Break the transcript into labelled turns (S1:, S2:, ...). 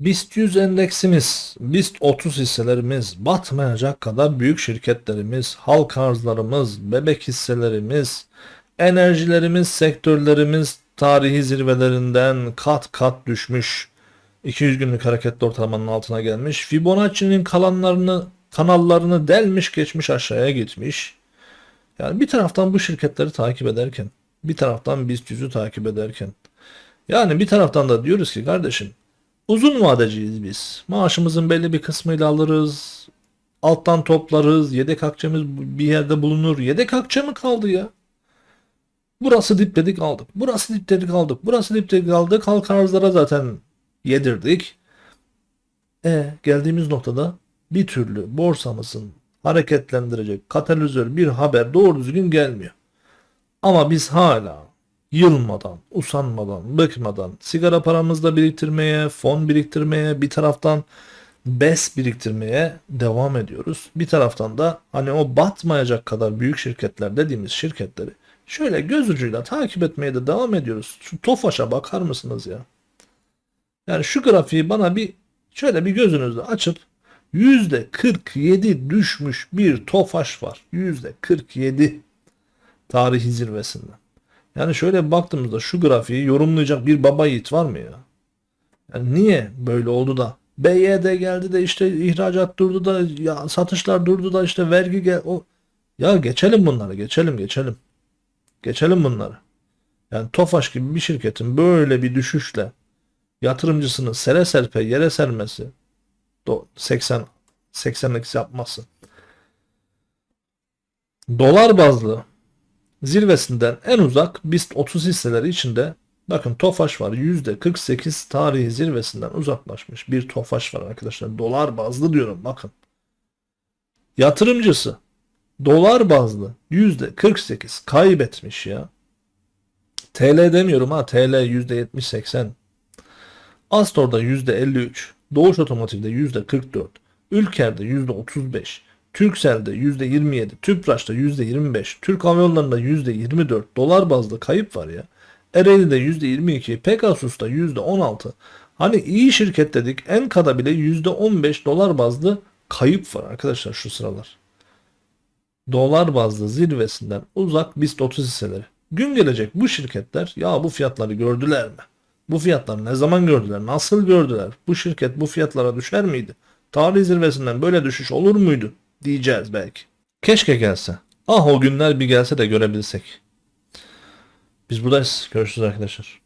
S1: BIST 100 endeksimiz, BIST 30 hisselerimiz, batmayacak kadar büyük şirketlerimiz, halk arzlarımız, bebek hisselerimiz, enerjilerimiz, sektörlerimiz tarihi zirvelerinden kat kat düşmüş. 200 günlük hareketli ortalamanın altına gelmiş. Fibonacci'nin kalanlarını, kanallarını delmiş geçmiş aşağıya gitmiş. Yani bir taraftan bu şirketleri takip ederken, bir taraftan BIST 100'ü takip ederken, yani bir taraftan da diyoruz ki kardeşim uzun vadeciyiz biz. Maaşımızın belli bir kısmıyla alırız. Alttan toplarız. Yedek akçemiz bir yerde bulunur. Yedek akçe mi kaldı ya? Burası dipledik aldık. Burası dipledik aldık. Burası dipledik aldık. Halk arzlara zaten yedirdik. E geldiğimiz noktada bir türlü borsamızın hareketlendirecek katalizör bir haber doğru düzgün gelmiyor. Ama biz hala yılmadan, usanmadan, bıkmadan sigara paramızda biriktirmeye, fon biriktirmeye, bir taraftan BES biriktirmeye devam ediyoruz. Bir taraftan da hani o batmayacak kadar büyük şirketler dediğimiz şirketleri şöyle göz ucuyla takip etmeye de devam ediyoruz. Şu TOFAŞ'a bakar mısınız ya? Yani şu grafiği bana bir şöyle bir gözünüzde açıp %47 düşmüş bir TOFAŞ var. %47 tarihi zirvesinden. Yani şöyle baktığımızda şu grafiği yorumlayacak bir baba yiğit var mı ya? Yani niye böyle oldu da BYD geldi de işte ihracat durdu da ya satışlar durdu da işte vergi gel o ya geçelim bunları geçelim geçelim. Geçelim bunları. Yani Tofaş gibi bir şirketin böyle bir düşüşle yatırımcısını sere serpe yere sermesi do- 80 80'lik yapması. Dolar bazlı zirvesinden en uzak BIST 30 hisseleri içinde bakın Tofaş var %48 tarihi zirvesinden uzaklaşmış bir Tofaş var arkadaşlar. Dolar bazlı diyorum bakın. Yatırımcısı dolar bazlı %48 kaybetmiş ya. TL demiyorum ha TL %70-80. Astor'da %53, Doğuş Otomotiv'de %44, Ülker'de %35, Türkcell'de %27, Tüpraş'ta %25, Türk Hava Yolları'nda %24 dolar bazlı kayıp var ya. Ereğli'de %22, Pegasus'ta %16. Hani iyi şirket dedik Enka'da bile %15 dolar bazlı kayıp var arkadaşlar şu sıralar. Dolar bazlı zirvesinden uzak BIST 30 hisseleri. Gün gelecek bu şirketler ya bu fiyatları gördüler mi? Bu fiyatları ne zaman gördüler? Nasıl gördüler? Bu şirket bu fiyatlara düşer miydi? Tarih zirvesinden böyle düşüş olur muydu? Diyeceğiz belki. Keşke gelse. Ah o günler bir gelse de görebilsek. Biz buradayız. Görüşürüz arkadaşlar.